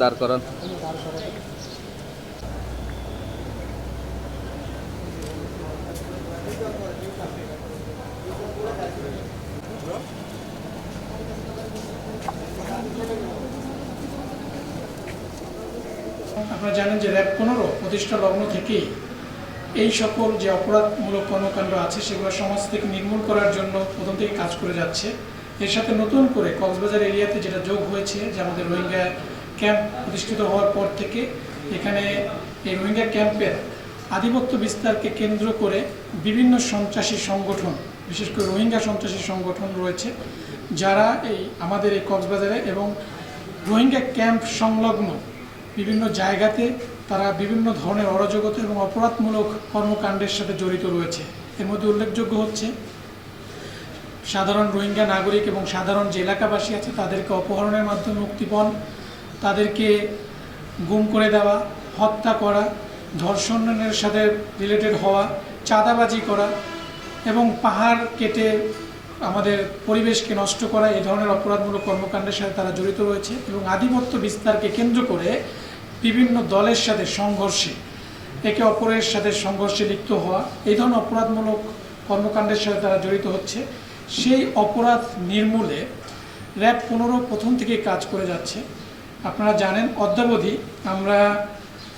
দাঁড় করান। আপনারা জানেন যে র্যাব পনেরো, প্রতিষ্ঠা লগ্ন থেকেই এই সকল যে অপরাধমূলক কর্মকাণ্ড আছে, সেগুলো সমাজ থেকে নির্মূল করার জন্য প্রথম থেকে কাজ করে যাচ্ছে। এর সাথে নতুন করে কক্সবাজার এরিয়াতে যেটা যোগ হয়েছে, যে আমাদের রোহিঙ্গা ক্যাম্প প্রতিষ্ঠিত হওয়ার পর থেকে এখানে এই রোহিঙ্গা ক্যাম্পের আধিপত্য বিস্তারকে কেন্দ্র করে বিভিন্ন সন্ত্রাসী সংগঠন, বিশেষ করে রোহিঙ্গা সন্ত্রাসী সংগঠন রয়েছে, যারা এই আমাদের এই কক্সবাজারে এবং রোহিঙ্গা ক্যাম্প সংলগ্ন বিভিন্ন জায়গাতে তারা বিভিন্ন ধরনের অরাজকতা এবং অপরাধমূলক কর্মকাণ্ডের সাথে জড়িত রয়েছে। এর মধ্যে উল্লেখযোগ্য হচ্ছে, সাধারণ রোহিঙ্গা নাগরিক এবং সাধারণ যে এলাকাবাসী আছে তাদেরকে অপহরণের মাধ্যমে মুক্তিপণ তাদেরকে গুম করে দেওয়া, হত্যা করা, ধর্ষণের সাথে রিলেটেড হওয়া, চাঁদাবাজি করা এবং পাহাড় কেটে আমাদের পরিবেশকে নষ্ট করা এই ধরনের অপরাধমূলক কর্মকাণ্ডের সাথে তারা জড়িত রয়েছে এবং আধিপত্য বিস্তারকে কেন্দ্র করে বিভিন্ন দলের সাথে সংঘর্ষে, একে অপরের সাথে সংঘর্ষে লিপ্ত হওয়া, এই ধরনের অপরাধমূলক কর্মকাণ্ডের সাথে তারা জড়িত হচ্ছে। সেই অপরাধ নির্মূলে র্যাব পনেরো প্রথম থেকে কাজ করে যাচ্ছে। আপনারা জানেন, অদ্যাবধি আমরা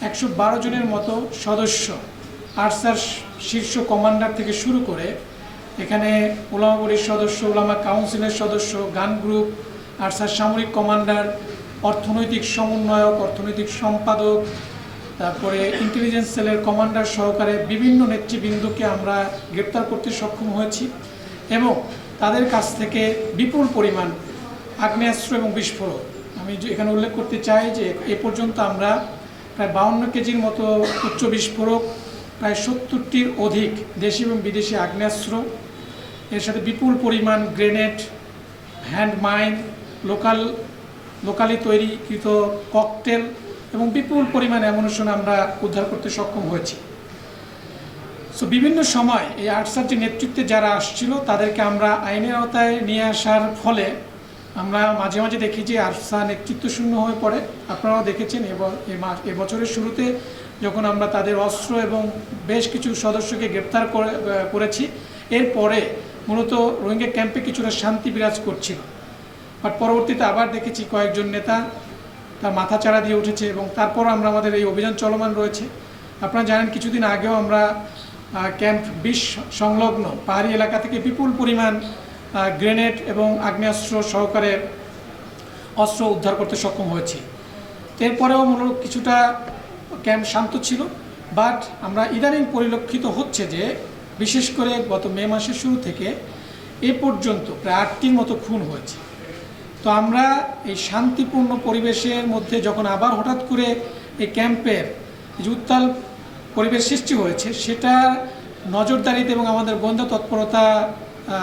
একশো বারো জনের মতো সদস্য আরসার শীর্ষ কমান্ডার থেকে শুরু করে এখানে ওলামা বডির সদস্য, ওলামা কাউন্সিলের সদস্য, গান গ্রুপ, আরসার সামরিক কমান্ডার, অর্থনৈতিক সমন্বয়ক, অর্থনৈতিক সম্পাদক, তারপরে ইন্টেলিজেন্স সেলের কমান্ডার সহকারে বিভিন্ন নেতৃবৃন্দকে আমরা গ্রেপ্তার করতে সক্ষম হয়েছি এবং তাদের কাছ থেকে বিপুল পরিমাণ আগ্নেয়াস্ত্র এবং বিস্ফোরক আমি এখানে উল্লেখ করতে চাই যে এ পর্যন্ত আমরা প্রায় বাউন্ন কেজির মতো উচ্চ বিস্ফোরক প্রায় সত্তরটির অধিক দেশি এবং বিদেশি আগ্নেয়াস্ত্র, এর সাথে বিপুল পরিমাণ grenade, hand mine, local, locally তৈরিকৃত cocktail এবং বিপুল পরিমাণ অ্যামুনেশন আমরা উদ্ধার করতে সক্ষম হয়েছি। সো বিভিন্ন সময় এই আর্টসার নেতৃত্বে যারা আসছিল, তাদেরকে আমরা আইনের আওতায় নিয়ে আসার ফলে আমরা মাঝে মাঝে দেখি যে আরসা নেতৃত্ব শূন্য হয়ে পড়ে। আপনারাও দেখেছেন এ মাস এবছরের শুরুতে যখন আমরা তাদের অস্ত্র এবং বেশ কিছু সদস্যকে গ্রেপ্তার করে করেছি, এরপরে মূলত রোহিঙ্গা ক্যাম্পে কিছুটা শান্তি বিরাজ করছিল। বাট পরবর্তীতে আবার দেখেছি কয়েকজন নেতা তার মাথা চাড়া দিয়ে উঠেছে এবং তারপর আমরা আমাদের এই অভিযান চলমান রয়েছে। আপনারা জানেন কিছুদিন আগেও আমরা ক্যাম্প বিশ সংলগ্ন পাহাড়ি এলাকা থেকে বিপুল পরিমাণ গ্রেনেড এবং আগ্নেয়াস্ত্র সহকারে অস্ত্র উদ্ধার করতে সক্ষম হয়েছি। এরপরেও মূলত কিছুটা ক্যাম্প শান্ত ছিল, বাট আমরা ইদানিং পরিলক্ষিত হচ্ছে যে, বিশেষ করে গত মে মাসের শুরু থেকে এ পর্যন্ত প্রায় আটটির মতো খুন হয়েছে। তো আমরা এই শান্তিপূর্ণ পরিবেশের মধ্যে যখন আবার হঠাৎ করে এই ক্যাম্পের যে উত্তাল পরিবেশ সৃষ্টি হয়েছে সেটা নজরদারিতে এবং আমাদের গোয়েন্দা তৎপরতা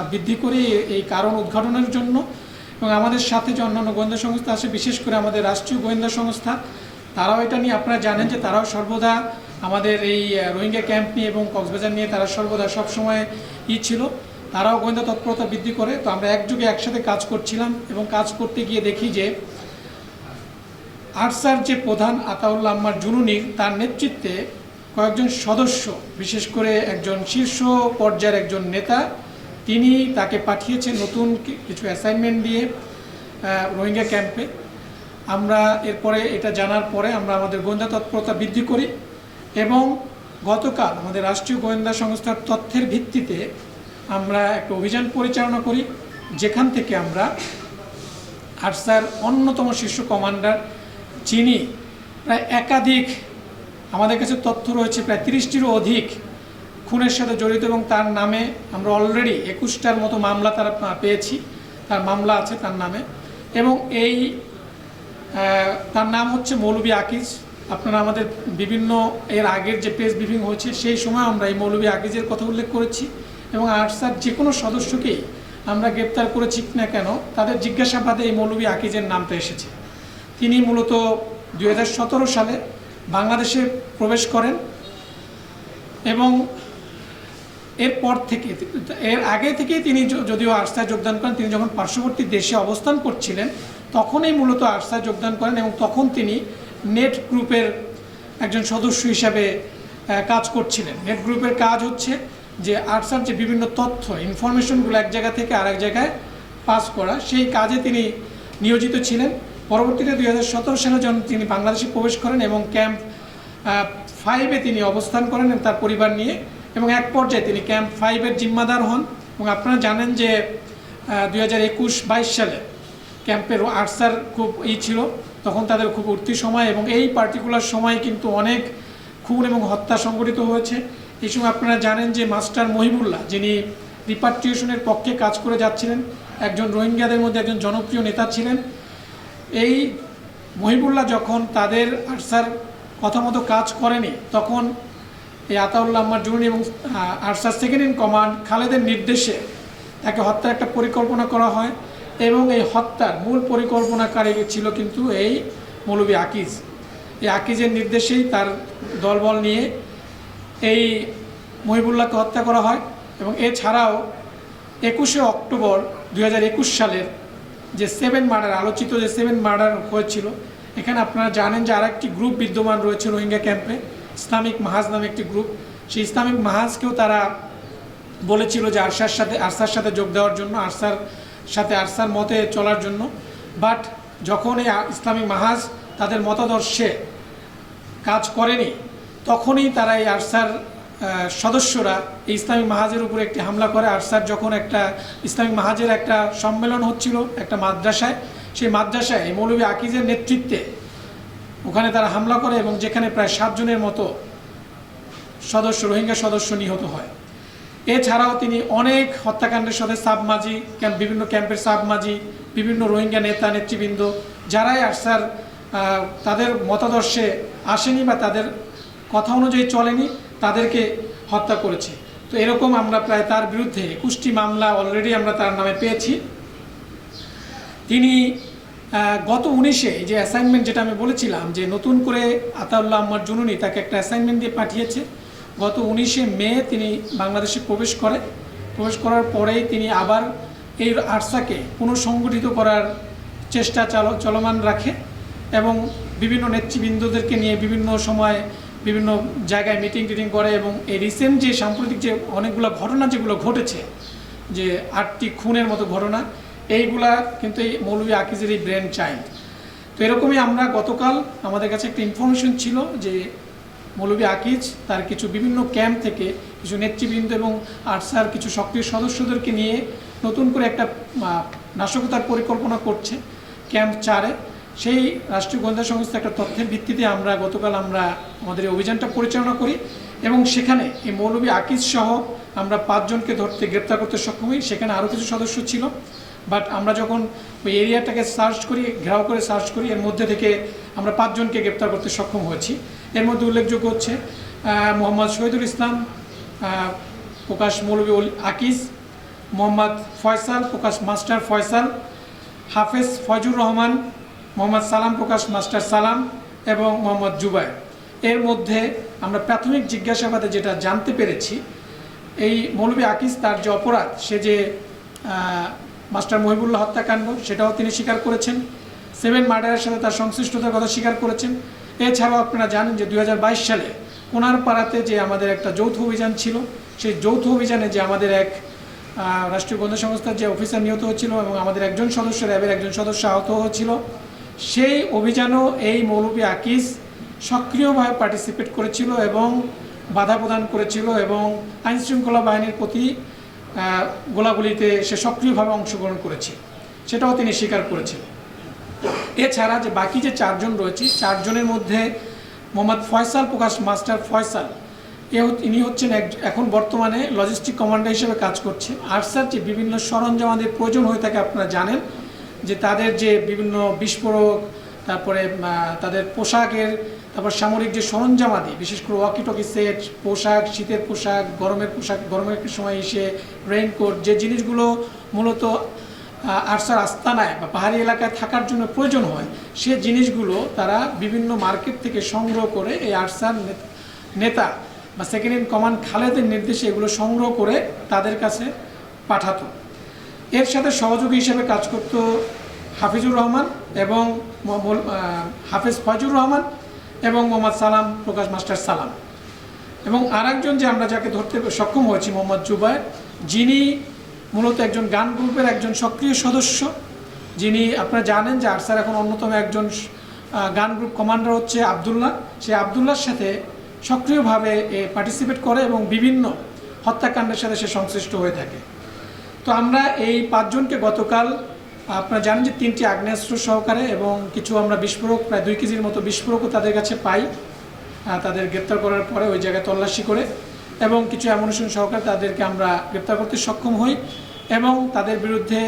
বৃদ্ধি করে এই কারণ উদ্ঘাটনের জন্য এবং আমাদের সাথে যে অন্যান্য গোয়েন্দা সংস্থা আছে, বিশেষ করে আমাদের রাষ্ট্রীয় গোয়েন্দা সংস্থা, তারাও এটা নিয়ে আপনারা জানেন যে তারাও সর্বদা আমাদের এই রোহিঙ্গা ক্যাম্প নিয়ে এবং কক্সবাজার নিয়ে তারা সর্বদা সবসময় ই ছিল। তারাও গোয়েন্দা তৎপরতা বৃদ্ধি করে, তো আমরা একযোগে একসাথে কাজ করছিলাম এবং কাজ করতে গিয়ে দেখি যে আরসার যে প্রধান আতাউল্লাহ আম্মার জুনুনির তার নেতৃত্বে কয়েকজন সদস্য, বিশেষ করে একজন শীর্ষ পর্যায়ের একজন নেতা তিনি তাকে পাঠিয়েছেন নতুন কিছু অ্যাসাইনমেন্ট দিয়ে রোহিঙ্গা ক্যাম্পে আমরা এরপরে এটা জানার পরে আমরা আমাদের গোয়েন্দা তৎপরতা বৃদ্ধি করি এবং গতকাল আমাদের রাষ্ট্রীয় গোয়েন্দা সংস্থার তথ্যের ভিত্তিতে আমরা একটা অভিযান পরিচালনা করি, যেখান থেকে আমরা আরসার অন্যতম শীর্ষ কমান্ডার, যিনি প্রায় একাধিক আমাদের কাছে তথ্য রয়েছে, প্রায় তিরিশটিরও অধিক খুনের সাথে জড়িত এবং তার নামে আমরা অলরেডি একুশটার মতো মামলা তার পেয়েছি। তার মামলা আছে তার নামে। এবং এই তার নাম হচ্ছে মৌলবী আকিজ। আপনারা আমাদের বিভিন্ন, এর আগের যে প্রেস ব্রিফিং হয়েছে, সেই সময় আমরা এই মৌলবী আকিজের কথা উল্লেখ করেছি। এবং আরসার যে কোনো সদস্যকেই আমরা গ্রেপ্তার করেছি না কেন, তাদের জিজ্ঞাসাবাদে এই মৌলবী আকিজের নামটা এসেছে। তিনি মূলত দু হাজার সতেরো সালে বাংলাদেশে প্রবেশ করেন এবং এরপর থেকে, এর আগে থেকেই তিনি যদিও আর্সায় যোগদান করেন, তিনি যখন পার্শ্ববর্তী দেশে অবস্থান করছিলেন, তখনই মূলত আরসায় যোগদান করেন এবং তখন তিনি নেট গ্রুপের একজন সদস্য হিসাবে কাজ করছিলেন। নেট গ্রুপের কাজ হচ্ছে যে আরসার যে বিভিন্ন তথ্য, ইনফরমেশনগুলো এক জায়গা থেকে আরেক জায়গায় পাস করা, সেই কাজে তিনি নিয়োজিত ছিলেন। পরবর্তীতে দু হাজার সতেরো সালে যখন তিনি বাংলাদেশে প্রবেশ করেন এবং ক্যাম্প ফাইভে তিনি অবস্থান করেন তার পরিবার নিয়ে এবং এক পর্যায়ে তিনি ক্যাম্প ফাইভের জিম্মাদার হন এবং আপনারা জানেন যে দুই হাজার একুশ বাইশ সালে ক্যাম্পের আর্সার খুব ই ছিল, তখন তাদের খুব উঠতি সময় এবং এই পার্টিকুলার সময় কিন্তু অনেক খুন এবং হত্যা সংঘটিত হয়েছে। এই সময় আপনারা জানেন যে মাস্টার মহিবুল্লাহ, যিনি রিপার্টিউশনের পক্ষে কাজ করে যাচ্ছিলেন, একজন রোহিঙ্গাদের মধ্যে একজন জনপ্রিয় নেতা ছিলেন। এই মহিবুল্লাহ যখন তাদের আর্সার কথা মতো কাজ করেনি, তখন এই আতাউল্লাহ আম্মার জুনি এবং আরসার সেকেন্ড ইন কমান্ড খালেদের নির্দেশে তাকে হত্যার একটা পরিকল্পনা করা হয় এবং এই হত্যার মূল পরিকল্পনাকারী ছিল কিন্তু এই মৌলবী আকিজ। এই আকিজের নির্দেশেই তার দলবল নিয়ে এই মহিবুল্লাহকে হত্যা করা হয় এবং এছাড়াও একুশে অক্টোবর দু হাজার একুশ সালের যে সেভেন মার্ডার, আলোচিত যে সেভেন মার্ডার হয়েছিল, এখানে আপনারা জানেন যে আরেকটি গ্রুপ বিদ্যমান রয়েছে রোহিঙ্গা ক্যাম্পে। ইসলামিক মাহাজ নামে একটি গ্রুপ, সেই ইসলামিক মাহাজকেও তারা বলেছিল যে আরসার সাথে আরসার সাথে যোগ দেওয়ার জন্য, আরসার সাথে আরসার মতে চলার জন্য। বাট যখন এই ইসলামিক মাহাজ তাদের মতাদর্শে কাজ করেনি, তখনই তারা এই আরসার সদস্যরা এই ইসলামিক মাহাজের উপরে একটি হামলা করে। আরসার যখন একটা ইসলামিক মাহাজের একটা সম্মেলন হচ্ছিল একটা মাদ্রাসায়, সেই মাদ্রাসায় মৌলভী আকিজের নেতৃত্বে ওখানে তারা হামলা করে এবং যেখানে প্রায় সাতজনের মতো সদস্য, রোহিঙ্গা সদস্য নিহত হয়। এছাড়াও তিনি অনেক হত্যাকাণ্ডের সাথে সাবমাজি ক্যাম্প, বিভিন্ন ক্যাম্পের সাবমাজি, বিভিন্ন রোহিঙ্গা নেতা, নেতৃবৃন্দ, যারাই আরসার তাদের মতাদর্শে আসেনি বা তাদের কথা অনুযায়ী চলেনি, তাদেরকে হত্যা করেছে। তো এরকম আমরা প্রায় তার বিরুদ্ধে একুশটি মামলা অলরেডি আমরা তার নামে পেয়েছি। তিনি গত উনিশে যে অ্যাসাইনমেন্ট যেটা আমি বলেছিলাম যে নতুন করে আতাউল্লাহ আম্মার জুনুনি তাকে একটা অ্যাসাইনমেন্ট দিয়ে পাঠিয়েছে। গত উনিশে মে তিনি বাংলাদেশে প্রবেশ করে। প্রবেশ করার পরেই তিনি আবার এই আরসাকে পুনঃসংগঠিত করার চেষ্টা চাল, চলমান রাখে এবং বিভিন্ন নেতৃবৃন্দদেরকে নিয়ে বিভিন্ন সময় বিভিন্ন জায়গায় মিটিং টিটিং করে এবং এই রিসেন্ট যে সাম্প্রতিক যে অনেকগুলো ঘটনা যেগুলো ঘটেছে, যে আটটি খুনের মতো ঘটনা এইগুলা কিন্তু এই মৌলভী আকিজের এই ব্রেন চাইল্ড তো এরকমই আমরা গতকাল আমাদের কাছে একটা ইনফরমেশন ছিল যে মৌলভী আকিজ তার কিছু বিভিন্ন ক্যাম্প থেকে কিছু নেতৃবৃন্দ এবং আরসার কিছু সক্রিয় সদস্যদেরকে নিয়ে নতুন করে একটা নাশকতার পরিকল্পনা করছে ক্যাম্প চারে। সেই রাষ্ট্রীয় গোয়েন্দা সংস্থা একটা তথ্যের ভিত্তিতে আমরা গতকাল আমরা আমাদের এই অভিযানটা পরিচালনা করি এবং সেখানে এই মৌলভী আকিজ সহ আমরা পাঁচজনকে ধরতে গ্রেপ্তার করতে সক্ষম হই। সেখানে আরও কিছু সদস্য ছিল। বাট আমরা যখন ওই এরিয়াটাকে সার্চ করি, ঘেরাও করে সার্চ করি, এর মধ্যে থেকে আমরা পাঁচজনকে গ্রেপ্তার করতে সক্ষম হয়েছি। এর মধ্যে উল্লেখযোগ্য হচ্ছে মোহাম্মদ শহীদুল ইসলাম প্রকাশ মৌলভী উল আকিজ, মোহাম্মদ ফয়সাল, প্রকাশ মাস্টার ফয়সাল, হাফেজ ফয়জুর রহমান, মোহাম্মদ সালাম, প্রকাশ মাস্টার সালাম এবং মোহাম্মদ জুবায়ের এর মধ্যে আমরা প্রাথমিক জিজ্ঞাসাবাদে যেটা জানতে পেরেছি, এই মৌলভী আকিজ তার যে অপরাধ, সে যে মাস্টার মহিবুল্লাহ হত্যাকাণ্ড, সেটাও তিনি স্বীকার করেছেন। সেভেন মার্ডারের সাথে তার সংশ্লিষ্টতার কথা স্বীকার করেছেন। এছাড়াও আপনারা জানেন যে দুই হাজার বাইশ সালে কোনারপাড়াতে যে আমাদের একটা যৌথ অভিযান ছিল, সেই যৌথ অভিযানে যে আমাদের এক রাষ্ট্রীয় গোয়েন্দা সংস্থার যে অফিসার নিহত হয়েছিল এবং আমাদের একজন সদস্য, র্যাবের একজন সদস্য আহত হয়েছিল, সেই অভিযানও এই মৌলভী আকিজ সক্রিয়ভাবে পার্টিসিপেট করেছিল এবং বাধা প্রদান করেছিল এবং আইনশৃঙ্খলা বাহিনীর প্রতি গোলাগুলিতে সে সক্রিয়ভাবে অংশগ্রহণ করেছে। সেটাও তিনি স্বীকার করেছেন। এছাড়া যে বাকি যে চারজন রয়েছে, চারজনের মধ্যে মোহাম্মদ ফয়সাল প্রকাশ, মাস্টার ফয়সাল, এ ইনি হচ্ছেন এখন বর্তমানে লজিস্টিক কমান্ডার হিসেবে কাজ করছে আরসার যে বিভিন্ন সরঞ্জাম আমাদের প্রয়োজন হয়ে থাকে, আপনারা জানেন যে তাদের যে বিভিন্ন বিস্ফোরক তারপরে তাদের পোশাকের, তারপর সামরিক যে সরঞ্জামাদি বিশেষ করে ওয়াকিটকি সেট পোশাক, শীতের পোশাক, গরমের পোশাক, গরমের সময় এসে রেইনকোট যে জিনিসগুলো মূলত আরসার আস্তানায় বা পাহাড়ি এলাকায় থাকার জন্য প্রয়োজন হয়, সে জিনিসগুলো তারা বিভিন্ন মার্কেট থেকে সংগ্রহ করে এই আরসার নেতা বা সেকেন্ড ইন কমান্ড খালেদের নির্দেশে এগুলো সংগ্রহ করে তাদের কাছে পাঠাতো। এর সাথে সহযোগী হিসেবে কাজ করত হাফিজুর রহমান এবং হাফেজ ফয়জুর রহমান এবং মোহাম্মদ সালাম, প্রকাশ মাস্টার সালাম। এবং আরেকজন যে আমরা যাকে ধরতে সক্ষম হয়েছি, মোহাম্মদ জুবায়ের, যিনি মূলত একজন গান গ্রুপের একজন সক্রিয় সদস্য, যিনি আপনারা জানেন যে আরসার এখন অন্যতম একজন গান গ্রুপ কমান্ডার হচ্ছে আবদুল্লাহ। সে আবদুল্লাহর সাথে সক্রিয়ভাবে পার্টিসিপেট করে এবং বিভিন্ন হত্যাকাণ্ডের সাথে সে সংশ্লিষ্ট হয়ে থাকে। তো আমরা এই পাঁচজনকে গতকাল আপনারা জানেন যে তিনটি আগ্নেয়াস্ত্র সহকারে এবং কিছু আমরা বিস্ফোরক, প্রায় দুই কেজির মতো বিস্ফোরকও তাদের কাছে পাই তাদের গ্রেপ্তার করার পরে ওই জায়গায় তল্লাশি করে এবং কিছু অ্যামুনিশন সহকারে তাদেরকে আমরা গ্রেপ্তার করতে সক্ষম হই এবং তাদের বিরুদ্ধে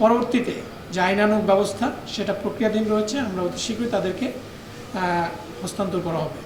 পরবর্তীতে যে আইনানুক ব্যবস্থা, সেটা প্রক্রিয়াধীন রয়েছে, আমরা অতি শীঘ্রই তাদেরকে হস্তান্তর করা হবে।